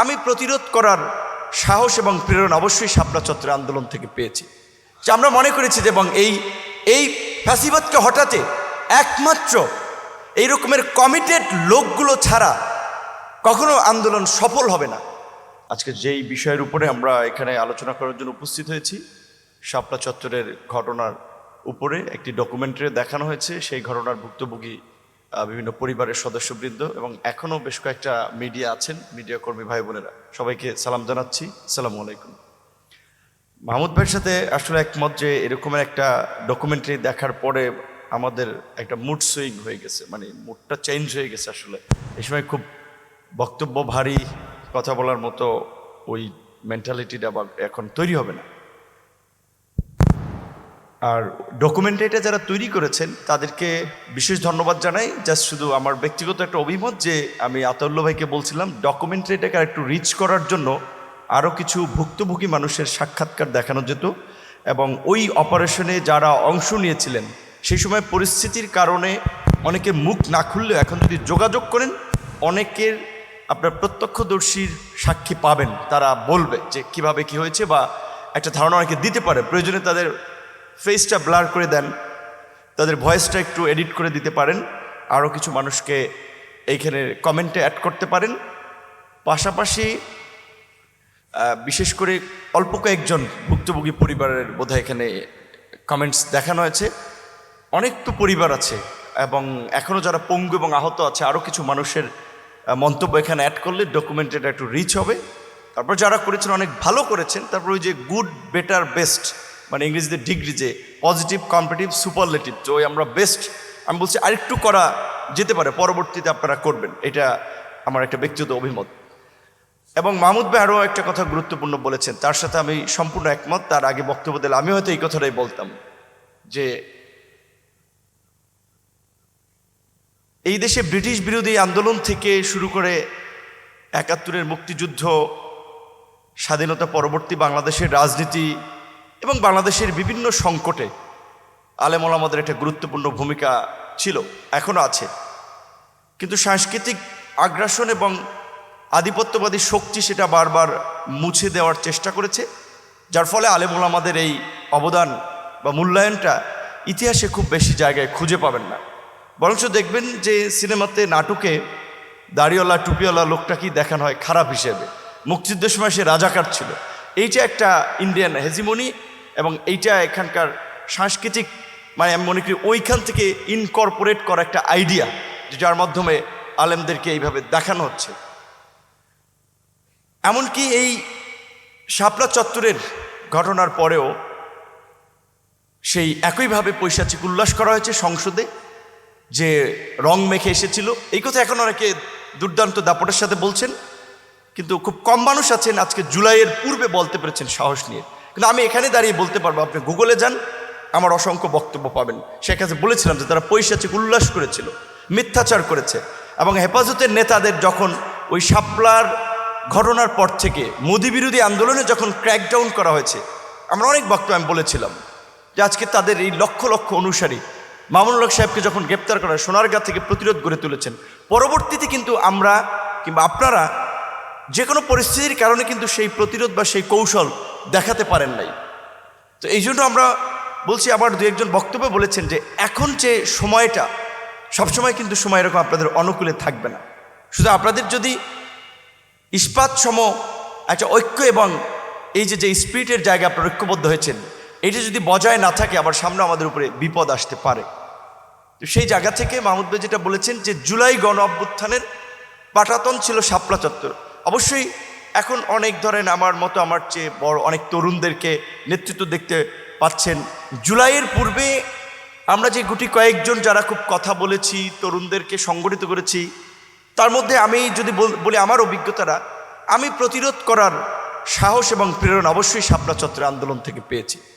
আমি প্রতিরোধ করার সাহস এবং প্রেরণা অবশ্যই শাপলা চত্বর আন্দোলন থেকে পেয়েছি। যে আমরা মনে করেছি যে এবং এই এই ফ্যাসিবাদকে হঠাতে একমাত্র এই রকমের কমিটেড লোকগুলো ছাড়া কখনো আন্দোলন সফল হবে না। আজকে যেই বিষয়ের উপরে আমরা এখানে আলোচনা করার জন্য উপস্থিত হয়েছি শাপলা চত্বরের ঘটনার উপরে একটি ডকুমেন্টারি দেখানো হয়েছে। সেই ঘটনার ভুক্তভোগী বিভিন্ন পরিবারের সদস্যবৃন্দ এবং এখনও বেশ কয়েকটা মিডিয়া আছেন, মিডিয়া কর্মী ভাই বোনেরা। সবাইকে সালাম জানাচ্ছি। সালামু আলাইকুম। মাহমুদ ভাইয়ের সাথে আসলে একমত যে এরকমের একটা ডকুমেন্টারি দেখার পরে আমাদের একটা মুড সুইং হয়ে গেছে মানে মুডটা চেঞ্জ হয়ে গেছে আসলে। এই সময় খুব বক্তব্য ভারী, কথা বলার মতো ওই মেন্টালিটিটা এখন তৈরি হবে না। আর ডকুমেন্টারিটা যারা তৈরি করেছেন, তাদেরকে বিশেষ ধন্যবাদ জানাই। জাস্ট শুধু আমার ব্যক্তিগত একটা অভিমত যে, আমি আতাউল্লা ভাইকে বলছিলাম ডকুমেন্টারিটাকে একটু রিচ করার জন্য আরও কিছু ভুক্তভোগী মানুষের সাক্ষাৎকার দেখানো যেত এবং ওই অপারেশনে যারা অংশ নিয়েছিলেন, সেই সময় পরিস্থিতির কারণে অনেকে মুখ না খুললেও এখন যদি যোগাযোগ করেন, অনেকের আপনার প্রত্যক্ষদর্শীর সাক্ষী পাবেন। তারা বলবে যে, কীভাবে কি হয়েছে বা একটা ধারণা অনেকে দিতে পারে। প্রয়োজনে তাদের ফেসটা ব্লার করে দেন। তাদের ভয়েসটা একটু এডিট করে দিতে পারেন। আরও কিছু মানুষকে এইখানে কমেন্টে অ্যাড করতে পারেন। পাশাপাশি বিশেষ করে অল্প কয়েকজন ভুক্তভোগী পরিবারের বোধহয় এখানে কমেন্টস দেখানো হয়েছে। অনেক তো পরিবার আছে এবং এখনও যারা পঙ্গু এবং আহত আছে আরও কিছু মানুষের মন্তব্য এখানে অ্যাড করলে ডকুমেন্টেড একটু রিচ হবে। তারপর যারা করেছেন, অনেক ভালো করেছেন। তারপর ওই যে গুড বেটার বেস্ট মানে ইংরেজিতে ডিগ্রি যে পজিটিভ কম্পিটিভ সুপারলেটিভ তো আমরা বেস্ট আমি বলছি আরেকটু করা যেতে পারে, পরবর্তীতে আপনারা করবেন। এটা আমার একটা ব্যক্তিগত অভিমত। এবং মাহমুদ ভাই আরও একটা কথা গুরুত্বপূর্ণ বলেছেন, তার সাথে আমি সম্পূর্ণ একমত, তার আগে বক্তব্য দিলে আমি হয়তো এই কথাটাই বলতাম, যে এই দেশে ব্রিটিশ বিরোধী আন্দোলন থেকে শুরু করে একাত্তরের মুক্তিযুদ্ধ, স্বাধীনতা পরবর্তী বাংলাদেশের রাজনীতি এবং বাংলাদেশের বিভিন্ন সংকটে আলেমল আমাদের একটা গুরুত্বপূর্ণ ভূমিকা ছিল এখনও আছে। কিন্তু সাংস্কৃতিক আগ্রাসন এবং আধিপত্যবাদী শক্তি সেটা বারবার মুছে দেওয়ার চেষ্টা করেছে, যার ফলে আলেমুল আমাদের এই অবদান বা মূল্যায়নটা ইতিহাসে খুব বেশি জায়গায় খুঁজে পাবেন না। বরঞ্চ দেখবেন যে সিনেমাতে নাটকে দাড়িওয়ালা, টুপিওয়ালা লোকটাকেই দেখানো হয় খারাপ হিসেবে। মুক্তিযুদ্ধের সময় সে রাজাকার ছিল। এইটা একটা ইন্ডিয়ান হেজিমনি এবং এইটা এখানকার সাংস্কৃতিক মানে আমি মনে করি ওইখান থেকে ইনকর্পোরেট করা একটা আইডিয়া যার মাধ্যমে আলেমদেরকে এইভাবে দেখানো হচ্ছে। এমনকি এই শাপলা চত্বরের ঘটনার পরেও সেই একইভাবে পৈশাচিক উল্লাস করা হয়েছে সংসদে, যে রং মেখে এসেছিল। এই কথা এখন অনেকে দুর্দান্ত দাপটের সাথে বলছেন, কিন্তু খুব কম মানুষ আছেন আজকে জুলাইয়ের পূর্বে বলতে পেরেছেন সাহস নিয়ে। কিন্তু আমি এখানে দাঁড়িয়ে বলতে পারব, আপনি গুগলে যান, আমার অসংখ্য বক্তব্য পাবেন। সেখানে বলেছিলাম যে তারা পৈশাচিক উল্লাস করেছিল, মিথ্যাচার করেছে এবং হেফাজতের নেতাদের যখন ওই শাপলার ঘটনার পর থেকে মোদী বিরোধী আন্দোলনে যখন ক্র্যাকডাউন করা হয়েছে, আমরা অনেক বক্তব্য আমি বলেছিলাম যে আজকে তাদের এই লক্ষ লক্ষ অনুসারী মামুনুল হক সাহেবকে যখন গ্রেপ্তার করা সোনারগাঁ থেকে প্রতিরোধ গড়ে তুলেছেন। পরবর্তীতে কিন্তু আমরা কিংবা আপনারা যে কোনো পরিস্থিতির কারণে কিন্তু সেই প্রতিরোধ বা সেই কৌশল দেখাতে পারেন নাই। তো এই জন্য আমরা বলছি, আবার দু একজন বক্তব্য বলেছেন যে, এখন যে সময়টা, সবসময় কিন্তু সময় এরকম আপনাদের অনুকূলে থাকবে না। শুধু আপনাদের যদি ইস্পাত সম একটা ঐক্য এবং এই যে যে স্পিরিটের জায়গায় আপনারা ঐক্যবদ্ধ হয়েছেন, এটা যদি বজায় না থাকে, আবার সামনে আমাদের উপরে বিপদ আসতে পারে। তো সেই জায়গা থেকে মাহমুদ ভাই যেটা বলেছেন যে, জুলাই গণ অভ্যুত্থানের পাটাতন ছিল শাপলা চত্বর। অবশ্যই এখন অনেক ধরেন আমার মতো আমার চেয়ে বড় অনেক তরুণদেরকে নেতৃত্ব দেখতে পাচ্ছেন। জুলাইয়ের পূর্বে আমরা যে গুটি কয়েকজন যারা খুব কথা বলেছি, তরুণদেরকে সংগঠিত করেছি, তার মধ্যে আমি যদি বল- আমার অভিজ্ঞতারা, আমি প্রতিরোধ করার সাহস এবং প্রেরণা অবশ্যই শাপলা চত্রের আন্দোলন থেকে পেয়েছি।